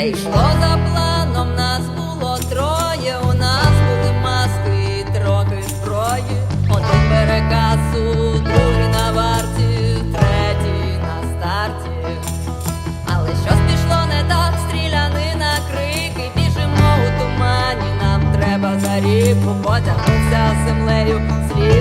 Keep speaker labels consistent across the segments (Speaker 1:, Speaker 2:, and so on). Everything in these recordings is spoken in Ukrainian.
Speaker 1: все йшло за планом, нас було троє, у нас були маски, і трохи зброї, один переказу, другий на варті, третій на старті. Але щось пішло не так, стрілянина, крики, біжимо у тумані, нам треба за ріку, потягнувся землею. Слід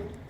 Speaker 1: Thank you.